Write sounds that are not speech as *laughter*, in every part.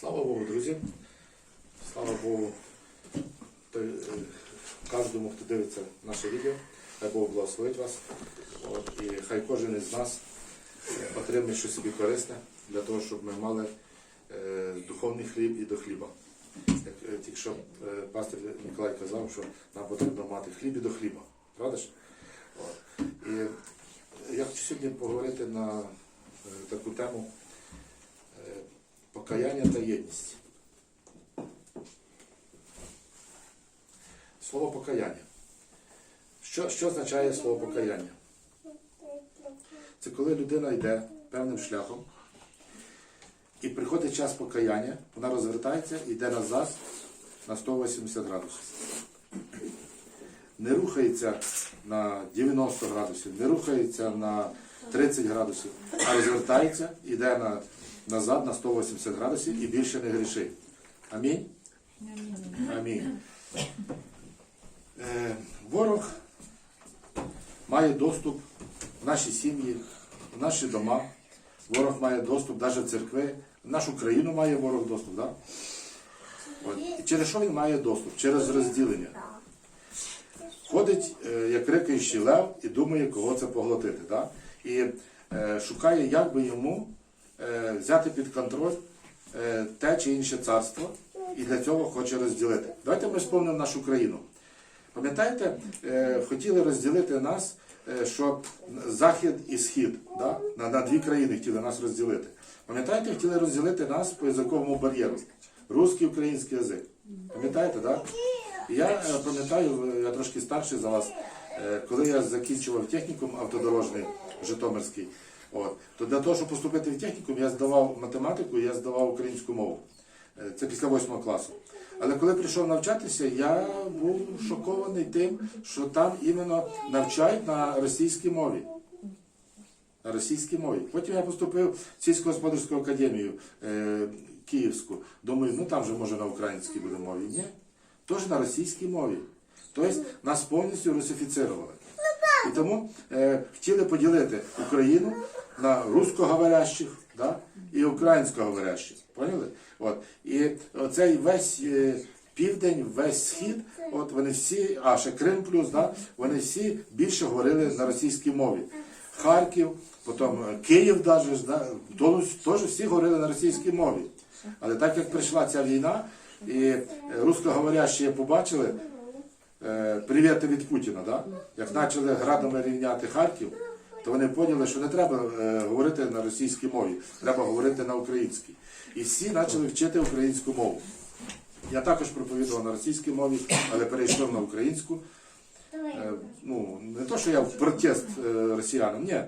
Слава Богу, друзі. Слава Богу е, кожному, хто дивиться наше відео. Хай Бог благословить вас. От, і хай кожен із нас е, отримає щось собі корисне для того, щоб ми мали е, духовний хліб і до хліба. Як е, тільки що е, пастор Ніколай казав, що нам потрібно мати хліб і до хліба. Правда ж? От. І я хочу сьогодні поговорити на е, таку тему покаяння та єдність. Слово покаяння. Що, що означає слово покаяння? Це коли людина йде певним шляхом і приходить час покаяння, вона розвертається і йде назад на 180 градусів. Не рухається на 90 градусів, не рухається на 30 градусів, а розвертається, йде на, назад на 180 градусів і більше не грішить. Амінь? Амінь. Е, ворог має доступ в наші сім'ї, в наші дома. Ворог має доступ навіть в церкви. В нашу країну має ворог доступ. Да? От. Через що він має доступ? Через розділення. Ходить, е, як рикаючий лев, і думає, кого це поглотити. Да? І е, шукає, як би йому взяти під контроль е, те чи інше царство, і для цього хоче розділити. Давайте ми спомнимо нашу країну. Пам'ятаєте, е, хотіли розділити нас, е, що Захід і Схід, да? на, на дві країни хотіли нас розділити. Пам'ятаєте, хотіли розділити нас по язиковому бар'єру. Русський, український язик. Пам'ятаєте, так? Да? Я е, пам'ятаю, е, я трошки старший за вас, е, коли я закінчував технікум автодорожний Житомирський, от, то для того, щоб поступити в технікум, я здавав математику, я здавав українську мову. Е, Це після 8 класу. Але коли прийшов навчатися, я був шокований тим, що там іменно навчають на російській мові. На російській мові. Потім я поступив в сільськогосподарську академію е, Київську. Думаю, ну там же може на українській буде мові. Ні. Теж на російській мові. Тобто нас повністю русифіцирували. І тому е, хотіли поділити Україну на русскоговорящих да, і українськоговорящих. Поняли? От. І оцей весь е, південь, весь схід, от вони всі, а ще Крим плюс, да, вони всі більше говорили на російській мові. Харків, потім е, Київ даже, да, теж всі говорили на російській мові. Але так як прийшла ця війна, і е, русскоговорящі побачили, привіти від Путіна, да? як почали градами рівняти Харків, то вони поняли, що не треба е, говорити на російській мові, треба говорити на українській. І всі почали вчити українську мову. Я також проповідував на російській мові, але перейшов на українську. Е, ну, не то, що я в протест е, росіянам, ні.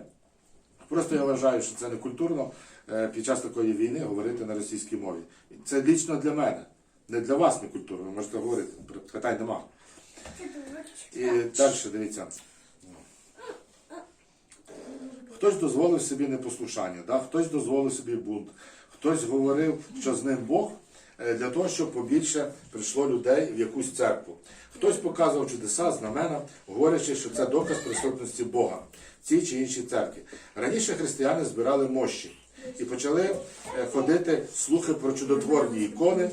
Просто я вважаю, що це не культурно е, під час такої війни говорити на російській мові. Це лічно для мене, не для вас не культурно, ви можете говорити, питань нема. І далі дивіться. Хтось дозволив собі непослушання, да? хтось дозволив собі бунт, хтось говорив, що з ним Бог е, для того, щоб побільше прийшло людей в якусь церкву. Хтось показував чудеса, знамена, говорячи, що це доказ присутності Бога в цій чи іншій церкві. Раніше християни збирали мощі і почали е, ходити слухи про чудотворні ікони,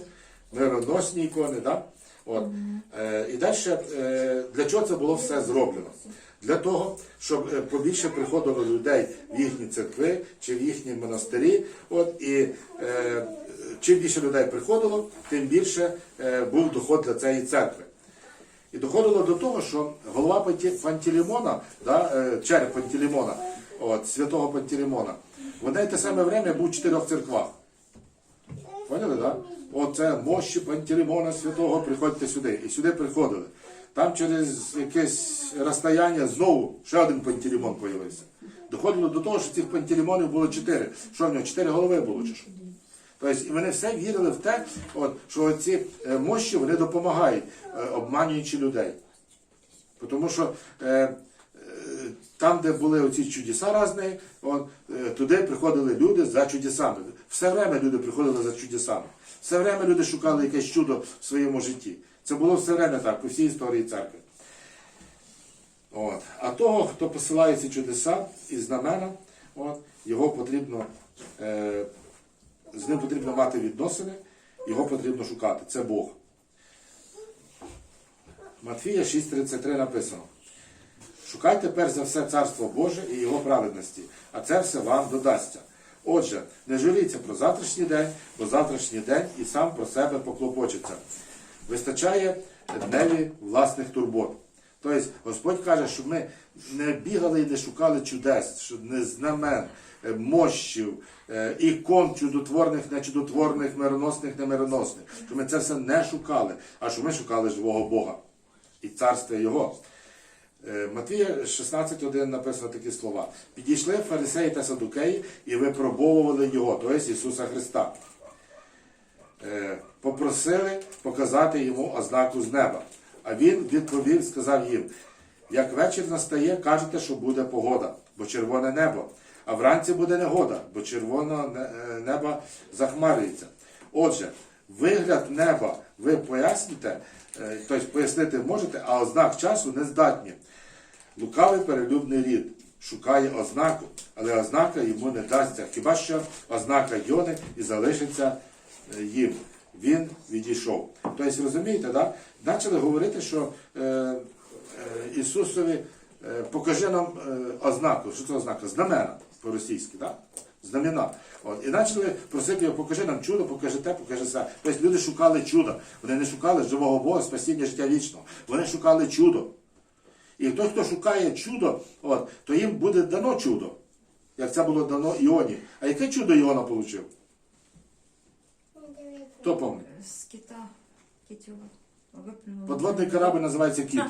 мироносні ікони. Да? От. Е, і далі, для чого це було все зроблено? Для того, щоб е, побільше приходило людей в їхні церкви чи в їхні монастирі. От, і е, чим більше людей приходило, тим більше е, був доход для цієї церкви. І доходило до того, що голова Пантелеймона, да, е, череп Пантелеймона, от, святого Пантелеймона, в одне й те саме время був в чотирьох церквах. Поняли, так? Оце мощі Пантелеймона святого, приходьте сюди. І сюди приходили. Там через якесь розстояння знову ще один Пантелеймон з'явився. Доходило до того, що цих Пантелеймонів було чотири. Що в нього? Чотири голови було чи що? Тобто, вони все вірили в те, от, що ці е, мощі вони допомагають, е, обманюючи людей. Тому що е, е, там, де були оці чудеса різні, от, туди приходили люди за чудесами. Все время люди приходили за чудесами. Все время люди шукали якесь чудо в своєму житті. Це було все время так, по всій історії церкви. От. А того, хто посилає ці чудеса і знамена, от, його потрібно е, з ним потрібно мати відносини, його потрібно шукати. Це Бог. Матфія 6.33 написано. Шукайте перш за все Царство Боже і Його праведності, а це все вам додасться. Отже, не жаліться про завтрашній день, бо завтрашній день і сам про себе поклопочеться. Вистачає дневі власних турбот. Тобто Господь каже, щоб ми не бігали і не шукали чудес, щоб не знамен, е, мощів, е, ікон чудотворних, нечудотворних, мироносних, немироносних. Щоб ми це все не шукали, а щоб ми шукали живого Бога і царства Його. Е, Матвія 16.1 написано такі слова. Підійшли фарисеї та садукеї і випробовували його, тобто Ісуса Христа. Е, Попросили показати йому ознаку з неба. А він відповів, сказав їм: як вечір настає, кажете, що буде погода, бо червоне небо, а вранці буде негода, бо червоне не- небо захмарюється. Отже, вигляд неба ви поясните, е, тобто пояснити можете, а ознак часу не здатні. Лукавий перелюбний рід шукає ознаку, але ознака йому не дасться. Хіба що ознака Йони і залишиться їм. Він відійшов. Тобто, розумієте, да? почали говорити, що е, е, Ісусові е, покажи нам е, ознаку. Що це ознака? Знамена по-російськи, да? Знамена. От. І почали просити його, покажи нам чудо, покажи те, покажи все. Тобто люди шукали чудо. Вони не шукали живого Бога, спасіння життя вічного. Вони шукали чудо. І той, хто шукає чудо, от, то їм буде дано чудо, як це було дано Іоні. А яке чудо Іона отримав? Хто пам'ятає? З кита китюга виплюнули. Подводний корабль називається кіт.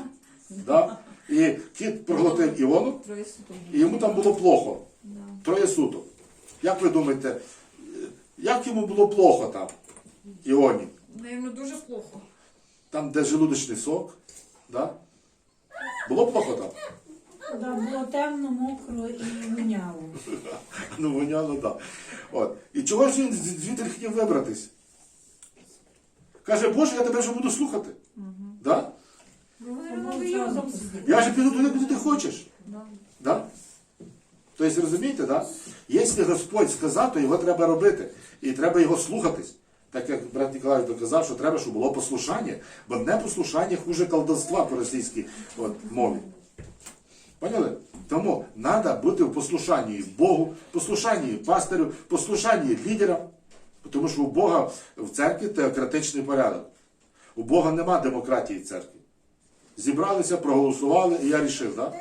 Да? І кіт проглотив Іону, Троє суток. і йому там було плохо. Да. Троє суток. Як ви думаєте, е, як йому було плохо там, Іоні? Наверно, дуже плохо. Там, де желудочний сок, да? було плохо там? Да, було темно, мокро і воняло. *laughs* Ну, воняло, так. От. І чого ж він з- звідти хотів вибратись? Каже, Боже, я тебе вже буду слухати. Да? Ви що його. Я ж піду туди, куди ти хочеш. Да. Да? Тобто, розумієте, да? якщо Господь сказав, то його треба робити. І треба його слухатись. Так як брат Ніколай доказав, що треба, щоб було послушання, бо непослушання хуже колдовства по російській от, мові. Поняли? Тому треба бути в послушанні Богу, послушанні пастирю, послушанні лідерам. Тому що у Бога в церкві теократичний порядок. У Бога нема демократії в церкві. Зібралися, проголосували, і я рішив, да?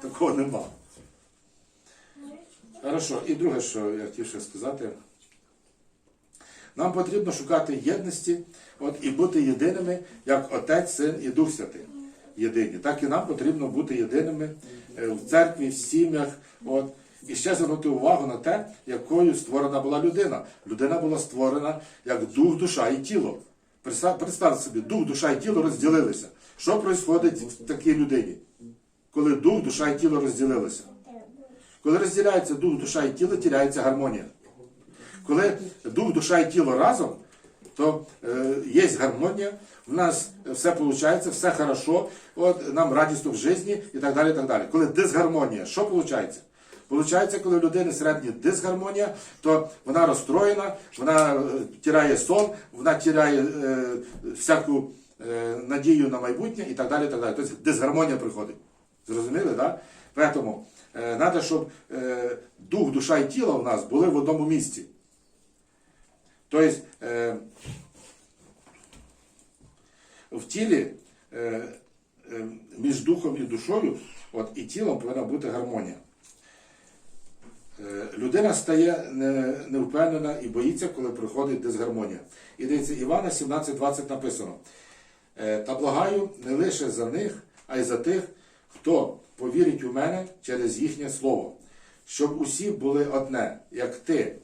Такого нема. Хорошо. І друге, що я хотів ще сказати. Нам потрібно шукати єдності от, і бути єдиними, як Отець, Син і Дух Святий. Єдині. Так і нам потрібно бути єдиними е, в церкві, в сім'ях. От. І ще звернути увагу на те, якою створена була людина. Людина була створена як дух, душа і тіло. Представте собі, дух, душа і тіло розділилися. Що відбувається в такій людині? Коли дух, душа і тіло розділилися? Коли розділяється дух, душа і тіло, тіряється гармонія. Коли дух, душа і тіло разом, то е, є гармонія, в нас все виходить, все хорошо, от, нам радісно в житті і так далі. і так далі. Коли дисгармонія, що виходить? Получається, коли у людини середня дисгармонія, то вона розстроєна, вона е, тіряє сон, вона тіряє е, всяку е, надію на майбутнє і так далі. так далі. Тобто дисгармонія приходить. Зрозуміли, так? Да? Тому треба, щоб е, дух, душа і тіло в нас були в одному місці. Тобто е, в тілі е, е, між духом і душою от, і тілом повинна бути гармонія. Е, Людина стає невпевнена і боїться, коли приходить дисгармонія. І дивіться, Івана 17.20 написано. Е, Та благаю не лише за них, а й за тих, хто повірить у мене через їхнє слово, щоб усі були одне, як ти,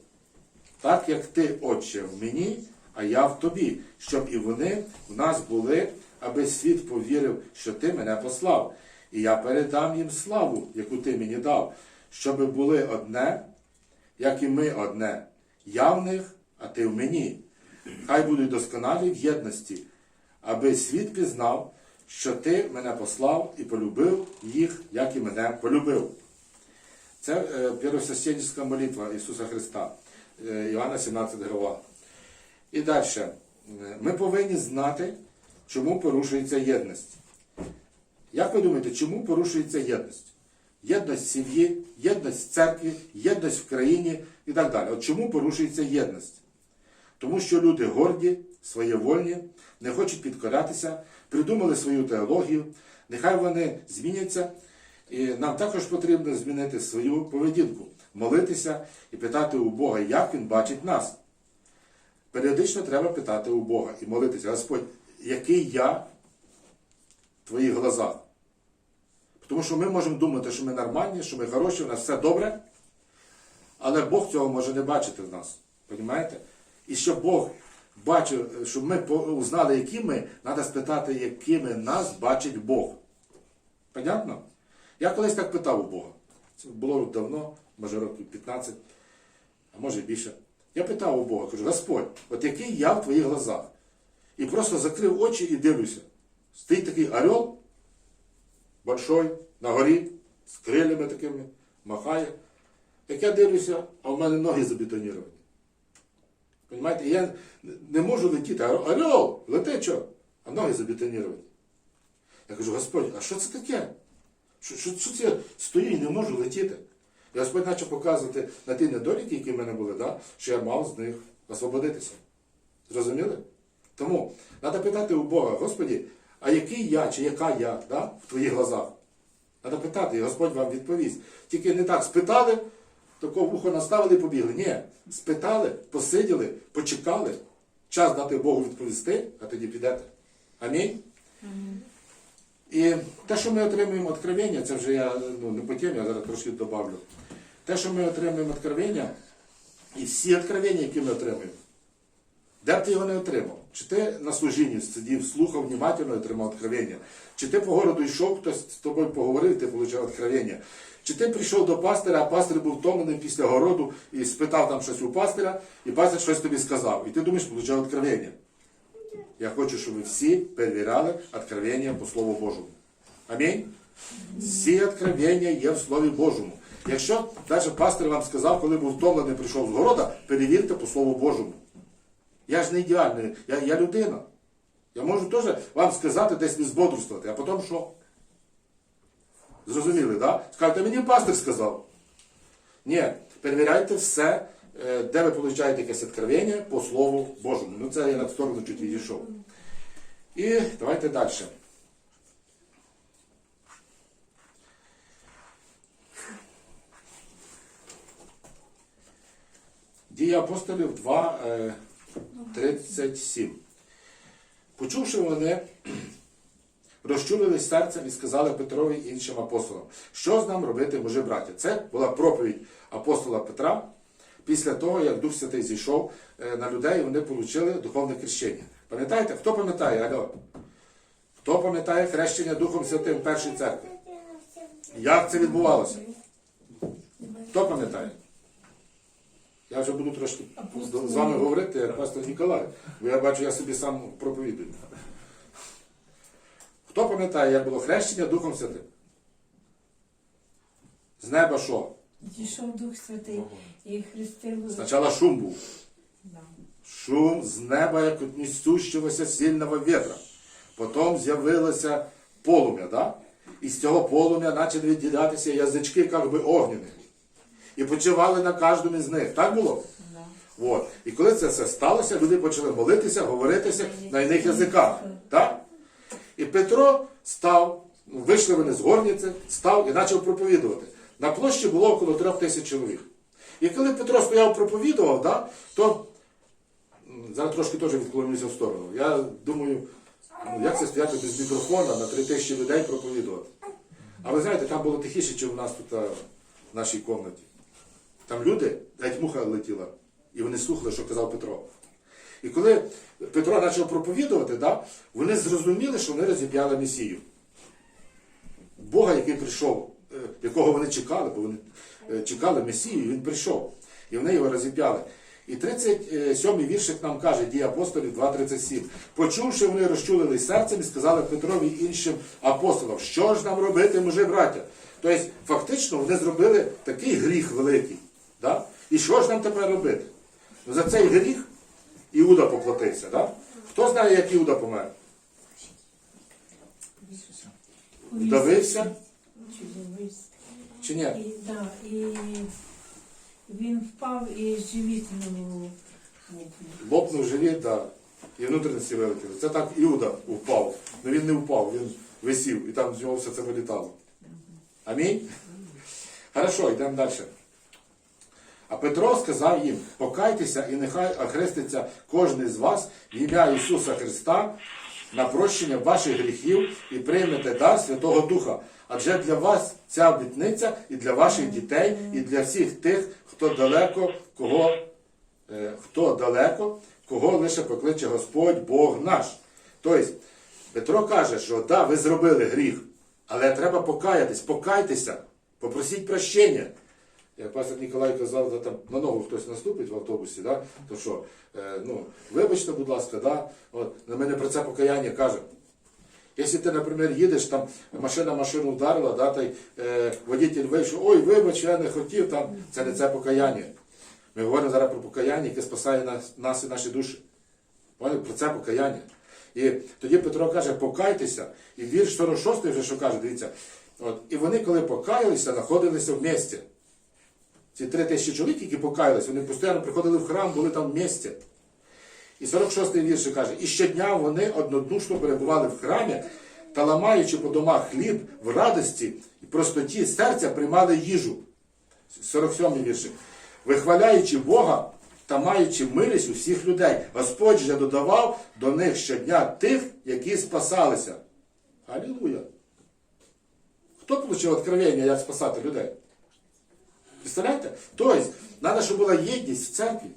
так як ти, Отче, в мені, а я в тобі, щоб і вони в нас були, аби світ повірив, що ти мене послав. І я передам їм славу, яку ти мені дав, щоб були одне, як і ми одне. Я в них, а ти в мені. Хай будуть досконалі в єдності, аби світ пізнав, що ти мене послав і полюбив їх, як і мене полюбив. Це е, первосвященницька молитва Ісуса Христа. е, Іоанна 17 глава. І далі. Ми повинні знати, чому порушується єдність. Як ви думаєте, чому порушується єдність? Єдність сім'ї, єдність церкві, єдність в країні і так далі. От чому порушується єдність? Тому що люди горді, своєвольні, не хочуть підкорятися, придумали свою теологію, нехай вони зміняться. І нам також потрібно змінити свою поведінку, молитися і питати у Бога, як Він бачить нас. Періодично треба питати у Бога і молитися, Господь, який я в твоїх глазах? Тому що ми можемо думати, що ми нормальні, що ми хороші, у нас все добре, але Бог цього може не бачити в нас. Понімаєте? І щоб Бог бачив, щоб ми узнали, які ми, треба спитати, якими нас бачить Бог. Понятно? Я колись так питав у Бога. Це було давно, може років 15, а може більше. Я питав у Бога, кажу, Господь, от який я в твоїх глазах? І просто закрив очі і дивлюся. Стоїть такий орел, большой, на горі, з крилями такими, махає. Як я дивлюся, а в мене ноги забетоніровані. Понимаєте, я не можу летіти. А Орел, лети що? А ноги забетоніровані. Я кажу, Господь, а що це таке? Що, що, що це стою і не можу летіти? І Господь почав показувати на ті недоліки, які в мене були, да, що я мав з них освободитися. Зрозуміли? Тому треба питати у Бога, Господі, а який я чи яка я да, в твоїх глазах? Треба питати, і Господь вам відповість. Тільки не так спитали, тако вухо наставили і побігли. Ні, спитали, посиділи, почекали, час дати Богу відповісти, а тоді підете. Амінь. І те, що ми отримуємо откровення, це вже я ну, не по темі, я зараз трошки добавлю. Те, що ми отримуємо откровення, і всі откровення, які ми отримуємо, де б ти його не отримав? Чи ти на служінні сидів, слухав внимательно і отримав откровення? Чи ти по городу йшов, хтось з тобою поговорив, ти отримав откровення? Чи ти прийшов до пастиря, а пастир був втомлений після городу і спитав там щось у пастиря, і пастир щось тобі сказав. І ти думаєш, отримав откровення. Я хочу, щоб ви всі перевіряли откровення по Слову Божому. Амінь. Всі откровення є в Слові Божому. Якщо навіть пастир вам сказав, коли був втомлений, прийшов з города, перевірте по Слову Божому. Я ж не ідеальний, я, я людина. Я можу теж вам сказати, десь не збодрствувати, а потім що? Зрозуміли, так? Да? Скажете, мені пастир сказав. Ні, перевіряйте все, е, де ви получаєте якесь откровення по Слову Божому. Ну це я на сторону чуть відійшов. І давайте далі. Дія апостолів 2, е, 37. Почувши вони, розчулились серцем і сказали Петрові і іншим апостолам, що з нам робити, може браття? Це була проповідь апостола Петра після того, як Дух Святий зійшов е, на людей, вони отримали духовне хрещення. Пам'ятаєте? Хто пам'ятає? Алло? Хто пам'ятає хрещення Духом Святим в першій церкві? Як це відбувалося? Хто пам'ятає? Я вже буду трошки з з вами говорити, як пастор Ніколай, бо я бачу, я собі сам проповідую. Хто пам'ятає, як було хрещення Духом Святим? З неба що? Дійшов Дух Святий і хрестив. Спочатку шум був. Да. Шум з неба, як від несущогося сильного вітра. Потім з'явилося полум'я, да? і з цього полум'я почали відділятися язички, як би огняні. І почивали на кожному з них. Так було? Да. От. І коли це все сталося, люди почали молитися, говоритися на іних язиках. Так? І Петро став, вийшли вони з горниці, став і почав проповідувати. На площі було около трьох тисяч чоловік. І коли Петро стояв проповідував, да, то зараз трошки теж відклонюся в сторону. Я думаю, ну, як це стояти без мікрофона на три тисячі людей проповідувати. А ви знаєте, там було тихіше, ніж у нас тут в нашій кімнаті. Там люди, навіть муха летіла, і вони слухали, що казав Петро. І коли Петро почав проповідувати, да, вони зрозуміли, що вони розіп'яли Месію. Бога, який прийшов, е, якого вони чекали, бо вони е, чекали Месію, і він прийшов. І вони його розіп'яли. І 37-й віршик нам каже, дія апостолів 2.37. Почувши, вони розчулили серцем і сказали Петрові і іншим апостолам, що ж нам робити, мужи браття? Тобто, фактично, вони зробили такий гріх великий. Да? І що ж нам тепер робити? Ну, за цей гріх Іуда поплатився. Да? Хто знає, як Іуда помер? Вдавився чи ні? І, да, і він впав і живіт йому Лопнув живіт, да, і внутрішності вилетіли. Це так Іуда впав. Ну він не впав, він висів, і там з нього все це вилітало. Амінь? Хорошо, йдемо далі. А Петро сказав їм: покайтеся і нехай охреститься кожен з вас в ім'я Ісуса Христа на прощення ваших гріхів і приймете дар Святого Духа. Адже для вас ця обітниця і для ваших дітей, і для всіх тих, хто далеко, кого е, хто далеко, кого лише покличе Господь Бог наш. Тобто, Петро каже, що да, ви зробили гріх, але треба покаятись, покайтеся, попросіть прощення. Як пастор Ніколай казав, да, там на ногу хтось наступить в автобусі, да, то що, е, ну, вибачте, будь ласка, да, от, на мене про це покаяння каже. Якщо ти, наприклад, їдеш, там машина машину вдарила, да, та й, е, водитель вийшов, ой, вибач, я не хотів, там, це не це покаяння. Ми говоримо зараз про покаяння, яке спасає нас, нас і наші душі. Поняли? Про це покаяння. І тоді Петро каже, покайтеся. І вірш 46 вже що каже, дивіться. От, і вони, коли покаялися, знаходилися в місті. Ці три тисячі чоловік, які покаялися, вони постійно приходили в храм, були там в місті. І 46-й вірш каже, і щодня вони однодушно перебували в храмі та ламаючи по домах хліб в радості і простоті серця приймали їжу. 47-й віршик. Вихваляючи Бога та маючи милість у всіх людей, Господь же додавав до них щодня тих, які спасалися. Алілуя! Хто отримав откровення, як спасати людей? Представляєте? Тобто, треба, щоб була єдність в церкві.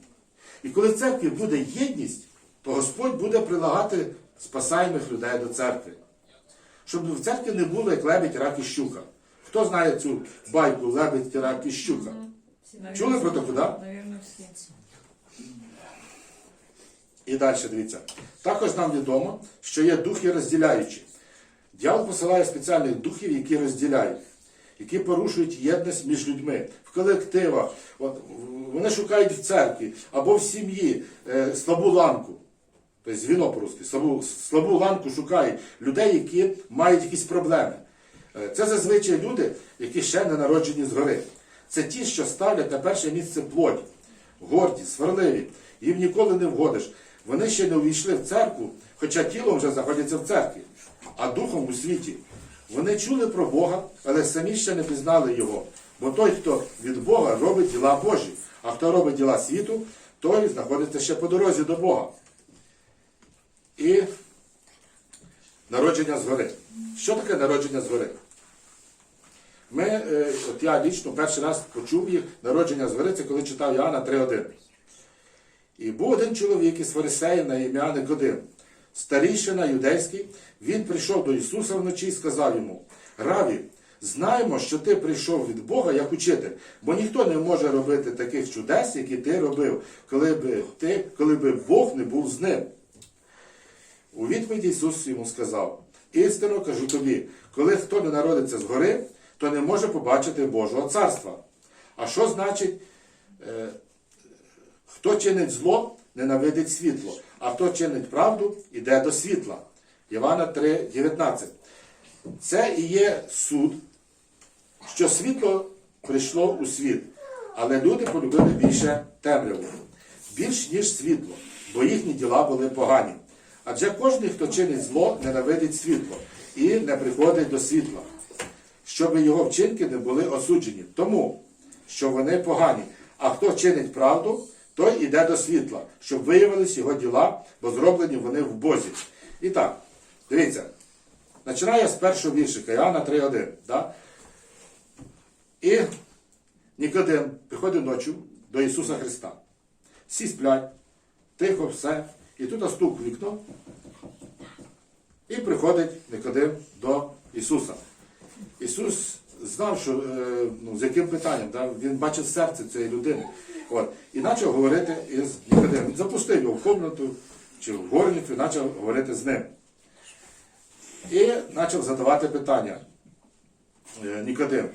І коли в церкві буде єдність, то Господь буде прилагати спасаємих людей до церкви. Щоб в церкві не було як лебідь, рак і щука. Хто знає цю байку лебедь, рак і щука? Чули про таку, всі. І далі дивіться. Також нам відомо, що є духи розділяючі. Дьявол посилає спеціальних духів, які розділяють, які порушують єдність між людьми в колективах. Вони шукають в церкві або в сім'ї е, слабу ланку. Тобто звіно по-русски, слабу, слабу ланку шукають людей, які мають якісь проблеми. Е, Це зазвичай люди, які ще не народжені згори. Це ті, що ставлять на перше місце плоть, горді, сварливі. Їм ніколи не вгодиш. Вони ще не увійшли в церкву, хоча тілом вже знаходяться в церкві, а духом у світі. Вони чули про Бога, але самі ще не пізнали Його. Бо той, хто від Бога робить діла Божі, а хто робить діла світу, той знаходиться ще по дорозі до Бога. І народження згори. Що таке народження згори? Ми, е, от я лічно перший раз почув їх народження згори, це коли читав Іоанна 3.1. І був один чоловік із фарисеїв на ім'я Никодим, старійшина юдейський, він прийшов до Ісуса вночі і сказав йому: Раві, знаємо, що ти прийшов від Бога як учитель, бо ніхто не може робити таких чудес, які ти робив, коли би, ти, коли би Бог не був з ним. У відповіді Ісус йому сказав: істинно кажу тобі, коли хто не народиться згори, то не може побачити Божого царства. А що значить, е, хто чинить зло, ненавидить світло, а хто чинить правду, іде до світла. Івана 3,19. Це і є суд, що світло прийшло у світ, але люди полюбили більше темряву, більш ніж світло, бо їхні діла були погані. Адже кожен, хто чинить зло, ненавидить світло і не приходить до світла, щоб його вчинки не були осуджені, тому що вони погані. А хто чинить правду, той іде до світла, щоб виявились його діла, бо зроблені вони в Бозі. І так, дивіться, починає з першого віршика, Іоанна 3.1. Да? І Нікодим приходить ночі до Ісуса Христа. Всі сплять, тихо, все. І тут стук в вікно. І приходить Никодим до Ісуса. Ісус знав, що, е, ну, з яким питанням, да? він бачив серце цієї людини. От. І почав говорити із Нікодимом. Він запустив його в комнату чи в горницю і почав говорити з ним. І почав задавати питання. Е, Нікодим,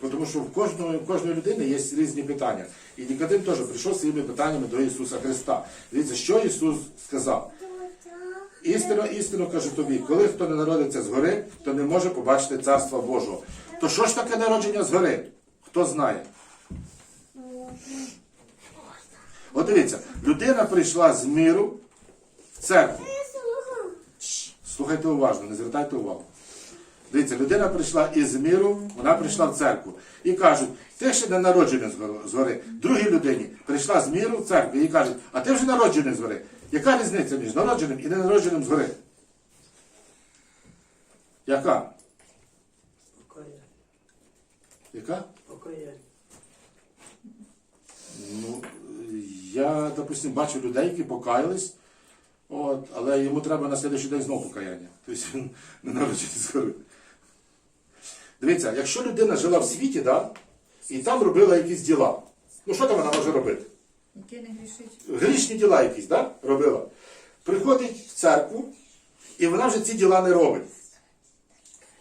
Тому що в кожної, в кожної людини є різні питання. І Нікодим теж прийшов зі своїми питаннями до Ісуса Христа. Дивіться, що Ісус сказав? Істинно, істинно кажу тобі, коли хто не народиться згори, то не може побачити Царства Божого. То що ж таке народження згори? Хто знає? От дивіться, людина прийшла з миру в церкву. Слухайте уважно, не звертайте увагу. Дивіться, людина прийшла із миру, вона прийшла в церкву. І кажуть, ти ще не народжений згори-. Другій людині прийшла з миру в церкву і кажуть, а ти вже народжений згори. Яка різниця між народженим і ненародженим згори? Яка? Покаяння. Яка? Покаяння. Ну, я, допустим, бачу людей, які покаялись, от, але йому треба на слідчий день знову покаяння. Тобто він не народжений згори. Дивіться, якщо людина жила в світі, да, і там робила якісь діла, ну що там вона може робити? Яке не грішить. Грішні діла якісь, да, робила. Приходить в церкву, і вона вже ці діла не робить.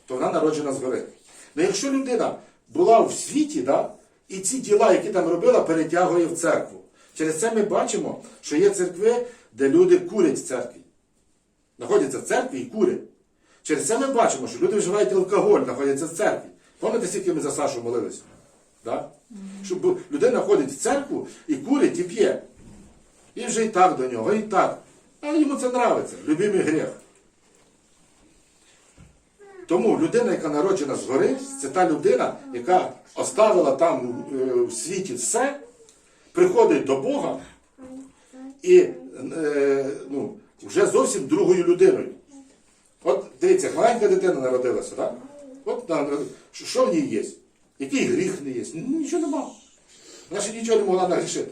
То вона народжена згори. Ну якщо людина була в світі, да, і ці діла, які там робила, перетягує в церкву. Через це ми бачимо, що є церкви, де люди курять в церкві. Знаходяться в церкві і курять. Через це ми бачимо, що люди вживають алкоголь, знаходяться в церкві. Пам'ятаєте, скільки ми за Сашу молилися? Да? Щоб людина ходить в церкву і курить, і п'є. І вже і так до нього, і так. Але йому це нравиться, любимий гріх. Тому людина, яка народжена згори, це та людина, яка оставила там е, в світі все, приходить до Бога і е, ну, вже зовсім другою людиною. От дивіться, маленька дитина народилася, так? От що, в ній є? Який гріх не є? Ну, Нічого нема. Вона ще нічого не могла нагрішити.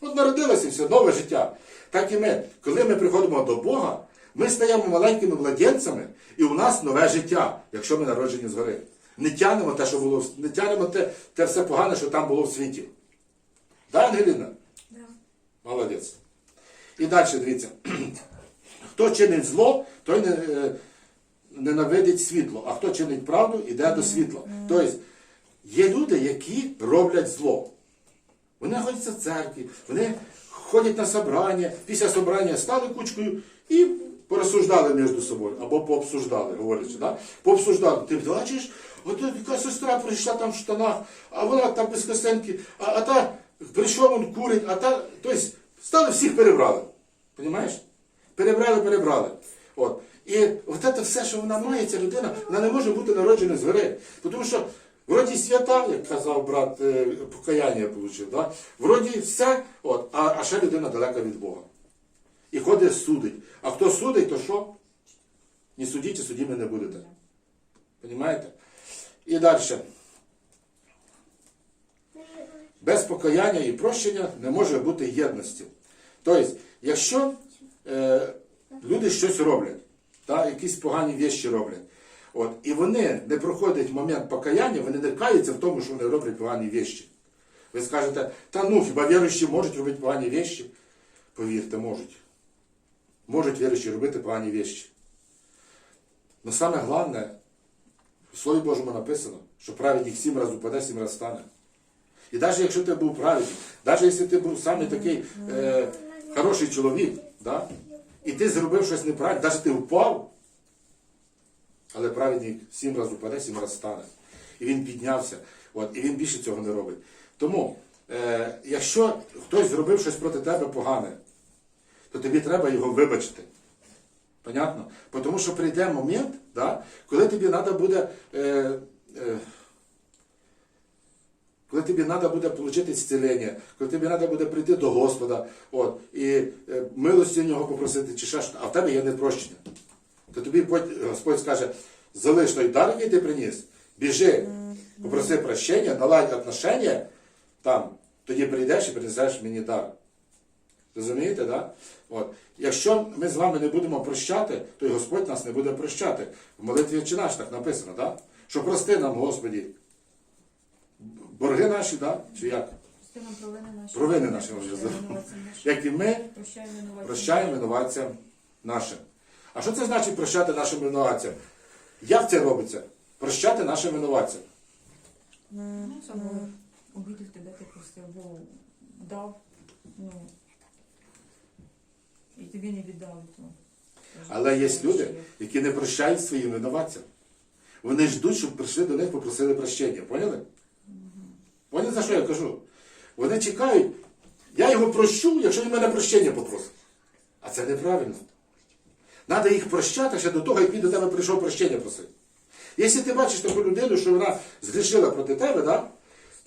От народилося все, нове життя. Так і ми, коли ми приходимо до Бога, ми стаємо маленькими младенцями, і у нас нове життя, якщо ми народжені згори. Не тянемо те, що було, не тянемо те, те все погане, що там було в світі. Да, Ангеліна? Да. Молодець. І далі дивіться. *clears throat* Хто чинить зло, той не, е, ненавидить світло, а хто чинить правду, іде до світла. Тобто є люди, які роблять зло. Вони знаходяться в церкві, вони ходять на собрання, після собрання стали кучкою і порозсуждали між собою, або пообсуждали, говорячи, да? пообсуждали. Ти бачиш, от яка сестра прийшла там в штанах, а вона там без косенки, а, а та прийшов він курить, а та. Тобто стали всіх перебрали. Понімаєш? Перебрали, перебрали. От. І от це все, що вона має, ця людина, вона не може бути народжена згори. Тому що вроді свята, як казав брат, е, покаяння отримав, да? вроді все, от, а, а ще людина далека від Бога. І ходить судить. А хто судить, то що? Не судіть, і судіми не будете. Понімаєте? І далі. Без покаяння і прощення не може бути єдності. Тобто, якщо е, люди щось роблять, та, якісь погані вещі роблять, от, і вони не проходять момент покаяння, вони не каються в тому, що вони роблять погані вещі. Ви скажете, та ну, хіба віруючі можуть робити погані вещі? Повірте, можуть. Можуть віруючі робити погані вещі. Але саме головне, в Слові Божому написано, що праведник сім разів упаде, сім разів стане. І навіть якщо ти був праведник, навіть якщо ти був саме такий е, хороший чоловік, да? і ти зробив щось неправильно, навіть ти впав, але праведник сім разів упаде, сім разів стане. І він піднявся, от, і він більше цього не робить. Тому, е, якщо хтось зробив щось проти тебе погане, то тобі треба його вибачити. Понятно? Тому що прийде момент, да, коли тобі треба буде. Е, е, коли тобі треба буде отримати зцілення, коли тобі треба буде прийти до Господа, от, і е, милості у нього попросити, чи ще, що, а в тебе є непрощення. То тобі Господь скаже, залиш той дар, який ти приніс, біжи, попроси прощення, наладь отношення, там, тоді прийдеш і принесеш мені дар. Розумієте, да? От. Якщо ми з вами не будемо прощати, то і Господь нас не буде прощати. В молитві чи наш так написано, да? що прости нам, Господі, борги наші, да? чи як? Провини наші. Може, нашим. *laughs* Як і ми Прощаємо винуватцям. нашим. А що це значить прощати нашим винуватцям? Як це робиться? Прощати нашим винуватцям. Ну, це було обитель тебе ти простив, бо дав, ну, і тобі не віддали. То. Але є люди, які не прощають своїм винуватцям. Вони ждуть, щоб прийшли до них, попросили прощення. Поняли? Поняли, за що я кажу? Вони чекають, я його прощу, якщо він мене прощення попросить. А це неправильно. Треба їх прощати ще до того, як він до тебе прийшов прощення просити. Якщо ти бачиш таку людину, що вона згрішила проти тебе, да?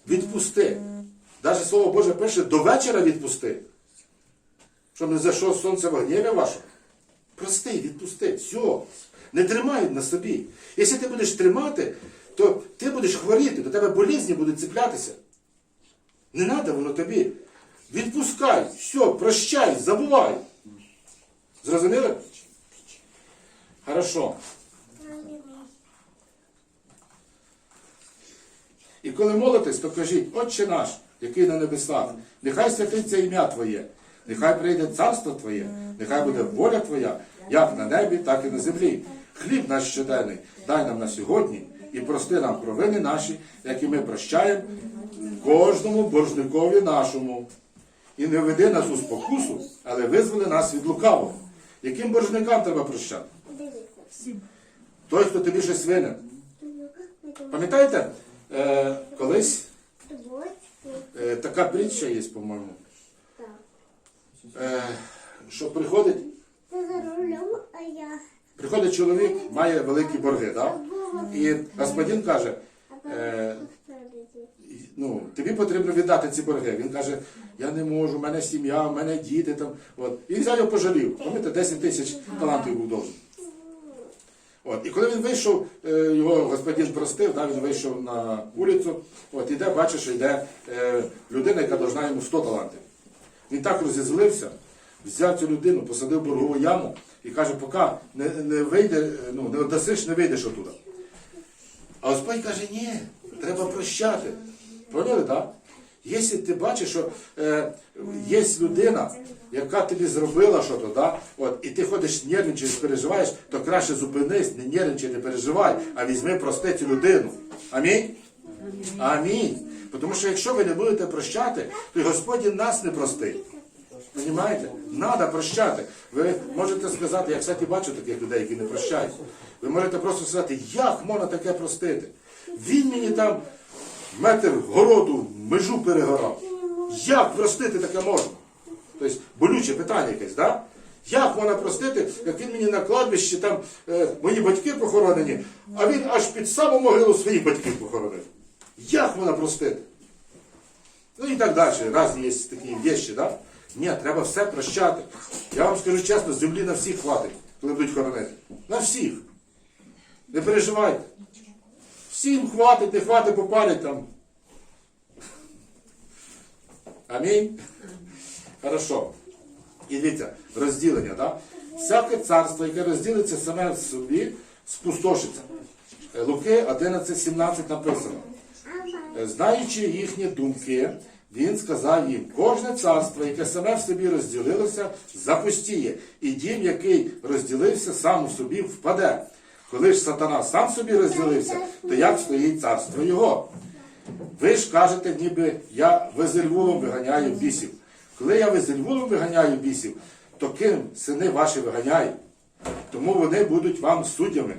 відпусти. Навіть Слово Боже пише, до вечора відпусти. Щоб не зайшло сонце в гніві вашому. Прости, відпусти, все. Не тримай на собі. Якщо ти будеш тримати, то ти будеш хворіти, до тебе болізні будуть цеплятися. Не треба воно тобі. Відпускай, все, прощай, забувай. Зрозуміли? Хорошо. І коли молитесь, то кажіть, Отче наш, який на небесах, нехай святиться ім'я Твоє, нехай прийде царство Твоє, нехай буде воля Твоя, як на небі, так і на землі. Хліб наш щоденний дай нам на сьогодні і прости нам провини наші, які ми прощаємо кожному боржникові нашому. І не веди нас у спокусу, але визволи нас від лукавого. Яким боржникам треба прощати? Той, хто тобі щось винен. Пам'ятаєте, е, колись е, така притча є, по-моєму, е, що приходить, Приходить чоловік, має великі борги, да? і господин каже, е, ну, тобі потрібно віддати ці борги. Він каже, я не можу, в мене сім'я, в мене діти там. От. І взяв його пожалів. Пам'ятаєте, 10 тисяч талантів був должен. От. І коли він вийшов, е, його господин простив, да, він вийшов на вулицю, от, іде, бачиш, що йде е, людина, яка должна йому 100 талантів. Він так розізлився, взяв цю людину, посадив боргову яму і каже, поки не, не вийде, ну, не одасиш, не вийдеш оттуда. А Господь каже, ні, треба прощати. Поняли, так? Якщо ти бачиш, що е, є людина, яка тобі зробила щось, да? От, і ти ходиш нервничаєш, переживаєш, то краще зупинись, не нервничай, не переживай, а візьми прости цю людину. Амінь? Амінь. Тому що якщо ви не будете прощати, то Господь нас не простить. Понімаєте? Надо прощати. Ви можете сказати, я, кстати, бачу таких людей, які не прощають. Ви можете просто сказати, як можна таке простити? Він мені там метр городу, межу перегорав. Як простити таке можна? Тобто болюче питання якесь, да? Як можна простити, як він мені на кладбищі, там е, мої батьки похоронені, а він аж під саму могилу своїх батьків похоронив. Як можна простити? Ну і так далі. Разні є такі вещі, да? Ні, треба все прощати. Я вам скажу чесно, землі на всіх хватить, коли будуть хоронити. На всіх. Не переживайте. Всім хватить, не хватить, попалять там. Амінь. Хорошо. І дивіться, розділення, так? Всяке царство, яке розділиться саме в собі, спустошиться. Е, Луки 11.17 написано. Е, Знаючи їхні думки, він сказав їм, кожне царство, яке саме в собі розділилося, запустіє, і дім, який розділився, сам у собі впаде. Коли ж сатана сам собі розділився, то як стоїть царство його? Ви ж кажете, ніби я везельвулом виганяю бісів. Коли я везельвулом виганяю бісів, то ким сини ваші виганяють? Тому вони будуть вам суддями.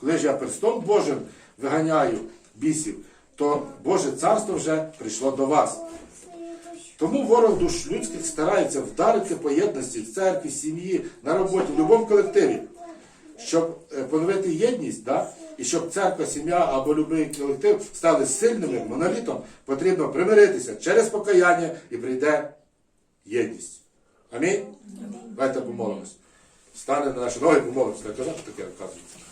Коли ж я перстом Божим виганяю бісів, то Боже царство вже прийшло до вас. Тому ворог душ людських старається вдарити по єдності в церкві, сім'ї, на роботі, в будь-якому колективі, щоб е, поновити єдність, да? і щоб церква, сім'я або будь-який колектив стали сильними монолітом, потрібно примиритися через покаяння і прийде єдність. Амінь? Давайте помолимось. Стане на наші ноги, помолимося. Так казати таке, оказується.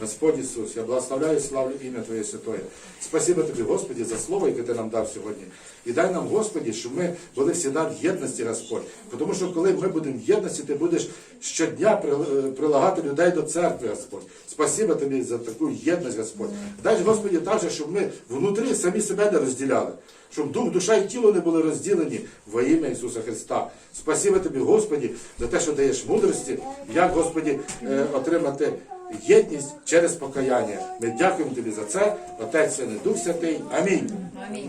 Господь Ісус, я благословляю і славлю ім'я Твоє Святое. Спасибо Тобі, Господі, за слово, яке Ти нам дав сьогодні. І дай нам, Господі, щоб ми були завжди в єдності, Господь. Тому що коли ми будемо в єдності, ти будеш щодня е, прилагати людей до церкви, Господь. Спасибо Тобі за таку єдність, Господь. Дай, Господі, також, щоб ми внутрі самі себе не розділяли. Щоб дух, душа і тіло не були розділені во ім'я Ісуса Христа. Спасибо Тобі, Господі, за те, що даєш мудрості, як, Господі, е, отримати єдність через покаяння. Ми дякуємо тобі за це. Отець Син і Дух Святий. Амінь. Амінь.